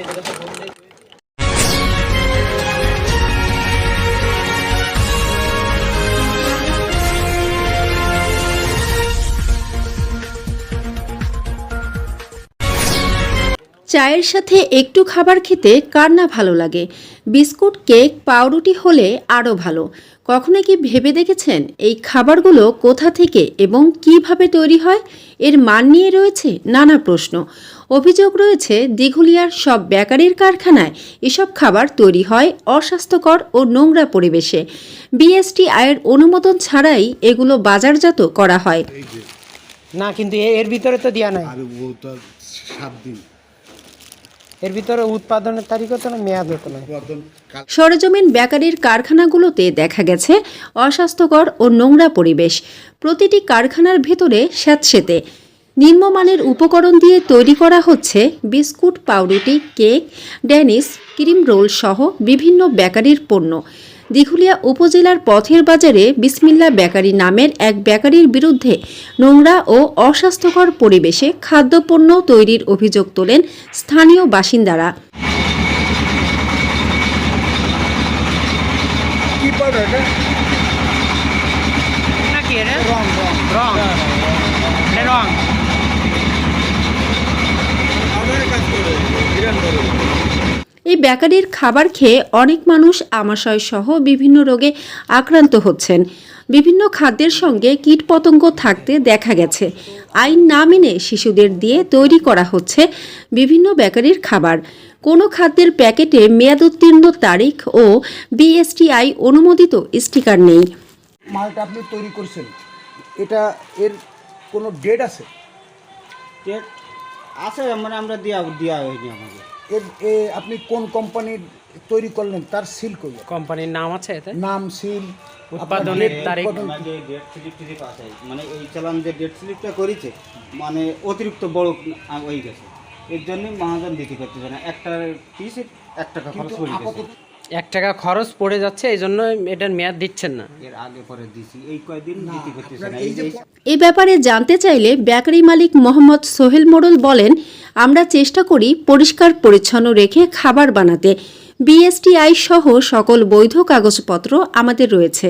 এটাকে চায়ের সাথে একটু খাবার খেতে কার না ভালো লাগে? বিস্কুট কেক পাউরুটি হলে আরও ভালো। কখনো কি ভেবে দেখেছেন এই খাবারগুলো কোথা থেকে এবং কীভাবে তৈরি হয়? এর মান নিয়ে রয়েছে নানা প্রশ্ন। অভিযোগ রয়েছে দিঘুলিয়ার সব বেকারির কারখানায় এসব খাবার তৈরি হয় অস্বাস্থ্যকর ও নোংরা পরিবেশে। বিএসটি আয়ের অনুমোদন ছাড়াই এগুলো বাজারজাত করা হয়। না কিন্তু এর ভিতরে তো দেওয়া নাই। আর ও তো সাত দিন। এর ভিতরে উৎপাদনের তারিখও তো না মেয়াদও তো না সরজমিন সরেজমিন বেকারির কারখানাগুলোতে দেখা গেছে অস্বাস্থ্যকর ও নোংরা পরিবেশ। প্রতিটি কারখানার ভেতরে স্যাঁতসেতে নিম্নমানের উপকরণ দিয়ে তৈরি করা হচ্ছে বিস্কুট, পাউরুটি, কেক ড্যানিস ক্রিম রোল সহ বিভিন্ন বেকারির পণ্য। দিঘুলিয়া উপজেলার পথের বাজারে বিসমিল্লা বেকারি নামের এক বেকারির বিরুদ্ধে নোংরা ও অস্বাস্থ্যকর পরিবেশে খাদ্যপণ্য তৈরির অভিযোগ তোলেন স্থানীয় বাসিন্দারা এটা রং রং রং এটা রং আমাদের কাজ করে বিরান করে এই বেকারির খাবার খেয়ে অনেক মানুষ আমাশয় সহ বিভিন্ন রোগে আক্রান্ত হচ্ছেন। বিভিন্ন খাদ্যের সঙ্গে কীটপতঙ্গ থাকতে দেখা গেছে। আইন না মেনে শিশুদের দিয়ে তৈরি করা হচ্ছে বিভিন্ন বেকারির খাবার। কোনো খাদ্যের প্যাকেটে মেয়াদোত্তীর্ণ তারিখ ও বিএসটিআই অনুমোদিত স্টিকার নেই। মালটা আপনি তৈরি করছেন। এটা এর কোনো ডেট আছে? ডেট আছে মানে আমরা দিয়া দেওয়া হয়নি আমাকে এর এ আপনি কোন কোম্পানির তৈরি করলেন? তার সিল করলেন কোম্পানির নাম আছে এতে? নাম সিল উৎপাদনের তারিখ। যে ডেট স্লিপ টিলিপ আছে মানে এই চালান যে ডেট স্লিপটা করেছে মানে অতিরিক্ত বড় হয়ে গেছে। এর জন্য মহাজন দিতে করতেছে না। একটা পিস এক টাকা খরচ করে গেছে। এক টাকা খরচ পড়ে যাচ্ছে এই জন্য এটার মেয়াদ দিচ্ছেন না। এর আগে পরে দিছি এই কয়দিন দিতে করতেছে না। এই ব্যাপারে জানতে চাইলে বেকারি মালিক মোহাম্মদ সোহেল মোড়ল বলেন আমরা চেষ্টা করি পরিষ্কার পরিচ্ছন্ন রেখে খাবার বানাতে। বিএসটিআই সহ সকল বৈধ কাগজপত্র আমাদের রয়েছে।